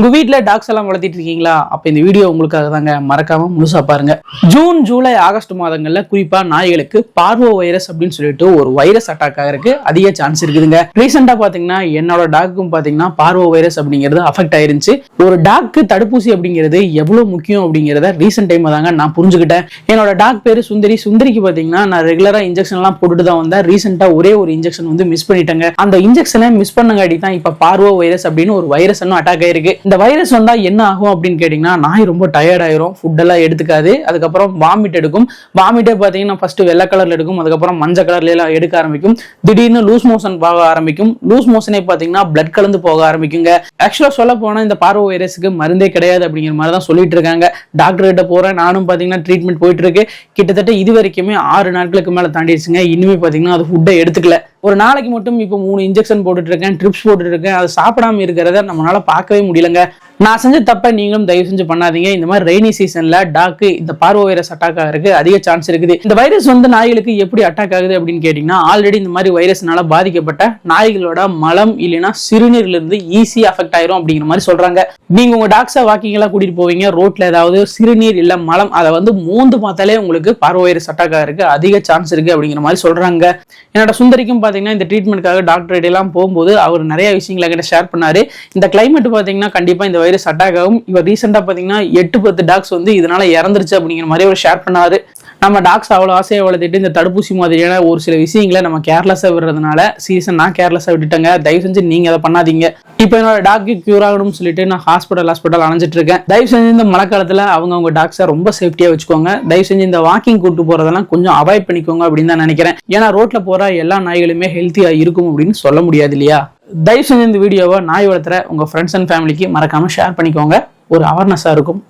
உங்கள் வீட்டில் டாக்ஸ் எல்லாம் வளர்த்திட்டு இருக்கீங்களா? அப்போ இந்த வீடியோ உங்களுக்காக தாங்க. மறக்காமல் முழுசாக பாருங்க. ஜூன் ஜூலை ஆகஸ்ட் மாதங்களில் குறிப்பாக நாய்களுக்கு பார்வோ வைரஸ் அப்படின்னு சொல்லிட்டு ஒரு வைரஸ் அட்டாக் ஆகிறதுக்கு அதிக சான்ஸ் இருக்குதுங்க. ரீசெண்டாக பார்த்தீங்கன்னா என்னோட டாக்குக்கும் பார்த்தீங்கன்னா பார்வோ வைரஸ் அப்படிங்கிறது அஃபெக்ட் ஆயிருந்துச்சு. ஒரு டாக்கு தடுப்பூசி அப்படிங்கிறது எவ்வளோ முக்கியம் அப்படிங்கிறத ரீசெண்ட் டைம் தாங்க நான் புரிஞ்சுக்கிட்டேன். என்னோட டாக் பேர் சுந்தரி. சுந்தரிக்கு பார்த்தீங்கன்னா நான் ரெகுலராக இன்ஜெக்ஷன்லாம் போட்டுட்டு தான் வந்தேன். ரீசெண்டாக ஒரே ஒரு இன்ஜெக்ஷன் வந்து மிஸ் பண்ணிட்டேங்க. அந்த இன்ஜெக்ஷனை மிஸ் பண்ணங்காட்டி தான் இப்போ பார்வோ வைரஸ் அப்படின்னு ஒரு வைரஸ் இன்னும் அட்டாக் ஆயிருக்கு. இந்த வைரஸ் வந்தா என்ன ஆகும் அப்படின்னு கேட்டீங்கன்னா நாய் ரொம்ப டயர்ட் ஆயிரும். ஃபுட் எல்லாம் எடுத்துக்காது. அதுக்கப்புறம் வாமிட் எடுக்கும். வாமிட்டே பாத்தீங்கன்னா ஃபர்ஸ்ட் வெள்ளை கலர்ல எடுக்கும். அதுக்கப்புறம் மஞ்சள் கலர்ல எல்லாம் எடுக்க ஆரம்பிக்கும். திடீர்னு லூஸ் மோஷன் போக ஆரம்பிக்கும். லூஸ் மோஷனே பாத்தீங்கன்னா பிளட் கலந்து போக ஆரம்பிக்குங்க. ஆக்சுவலா சொல்ல போனா இந்த பார்வை வைரஸுக்கு மருந்தே கிடையாது அப்படிங்கிற மாதிரி தான் சொல்லிட்டு இருக்காங்க. டாக்டர் கிட்ட போறேன். நானும் பாத்தீங்கன்னா ட்ரீட்மெண்ட் போயிட்டு இருக்கு. கிட்டத்தட்ட இது வரைக்குமே ஆறு நாட்களுக்கு மேல தாண்டிடுச்சுங்க. இனிமே பாத்தீங்கன்னா அது ஃபுட்டை எடுத்துக்கல. ஒரு நாளைக்கு மட்டும் இப்போ மூணு இன்ஜெக்ஷன் போட்டுட்டு இருக்கேன் ட்ரிப்ஸ் போட்டுட்டு இருக்கேன் அதை சாப்பிடாம இருக்கிறத நம்மளால பார்க்கவே முடியலங்க. நான் செஞ்ச தப்பை நீங்களும் தயவு செஞ்சு பண்ணாதீங்க. இந்த மாதிரி ரெய்னி சீசன்ல டாக்கு இந்த பார்வை வைரஸ் அட்டாக் ஆகிறதுக்கு அதிக சான்ஸ் இருக்குது. இந்த வைரஸ் வந்து நாய்களுக்கு எப்படி அட்டாக் ஆகுது அப்படின்னு கேட்டீங்கன்னா ஆல்ரெடி இந்த மாதிரி வைரஸ்னால பாதிக்கப்பட்ட நாய்களோட மலம் இல்லைன்னா சிறுநீர்ல இருந்து ஈஸி அஃபெக்ட் ஆயிரும் அப்படிங்கிற மாதிரி சொல்றாங்க. நீங்க உங்க டாக்ஸா வாக்கிங் எல்லாம் கூட்டிட்டு போவீங்க. ரோட்ல ஏதாவது சிறுநீர் இல்ல மலம் அதை வந்து மூந்து பார்த்தாலே உங்களுக்கு பார்வை வைரஸ் அட்டாக் ஆகிறதுக்கு அதிக சான்ஸ் இருக்கு அப்படிங்கிற மாதிரி சொல்றாங்க. என்னோட சுந்தரிக்கும் பாத்தீங்கன்னா இந்த ட்ரீட்மெண்ட்காக டாக்டர் எல்லாம் போகும்போது அவர் நிறைய விஷயங்களை கிட்ட ஷேர் பண்ணாரு. இந்த கிளைமேட் பாத்தீங்கன்னா கண்டிப்பா இந்த வைரஸ் அட்டாக் ஆகும். இவர் ரீசெண்டாக பார்த்தீங்கன்னா எட்டு பத்து டாக்ஸ் வந்து இதனால இறந்துருச்சு அப்படிங்கிற மாதிரி அவர் ஷேர் பண்ணாரு. நம்ம டாக்ஸ் அவ்வளோ ஆசையை வளர்த்துட்டு இந்த தடுப்பூசி மாதிரியான ஒரு சில விஷயங்களை நம்ம கேர்லெஸ்ஸாக விடுறதுனால சீசன் நான் கேர்லெஸ்ஸாக விட்டுட்டேங்க. தயவு செஞ்சு நீங்கள் அதை பண்ணாதீங்க. இப்போ என்னோட டாக்கு கியூர் ஆகணும்னு சொல்லிட்டு நான் ஹாஸ்பிட்டல் ஹாஸ்பிட்டல் அணைஞ்சிட்டு இருக்கேன் தயவு செஞ்சு இந்த மழை காலத்துல அவங்க அவங்க டாக்ஸை ரொம்ப சேஃப்டியா வச்சுக்கோங்க. தயவு செஞ்சு இந்த வாக்கிங் கூட்டு போறதெல்லாம் கொஞ்சம் அவாய்ட் பண்ணிக்கோங்க அப்படின்னு தான் நினைக்கிறேன். ஏன்னா ரோட்ல போற எல்லா நாய்களுமே ஹெல்த்தியா இருக்கும் அப்படின்னு சொல்ல முடியாது இல்லையா? தயவு செஞ்சு இந்த வீடியோவை நாய் வளர்த்துற உங்க ஃப்ரெண்ட்ஸ் அண்ட் ஃபேமிலிக்கு மறக்காம ஷேர் பண்ணிக்கோங்க. ஒரு அவேர்னஸா இருக்கும்.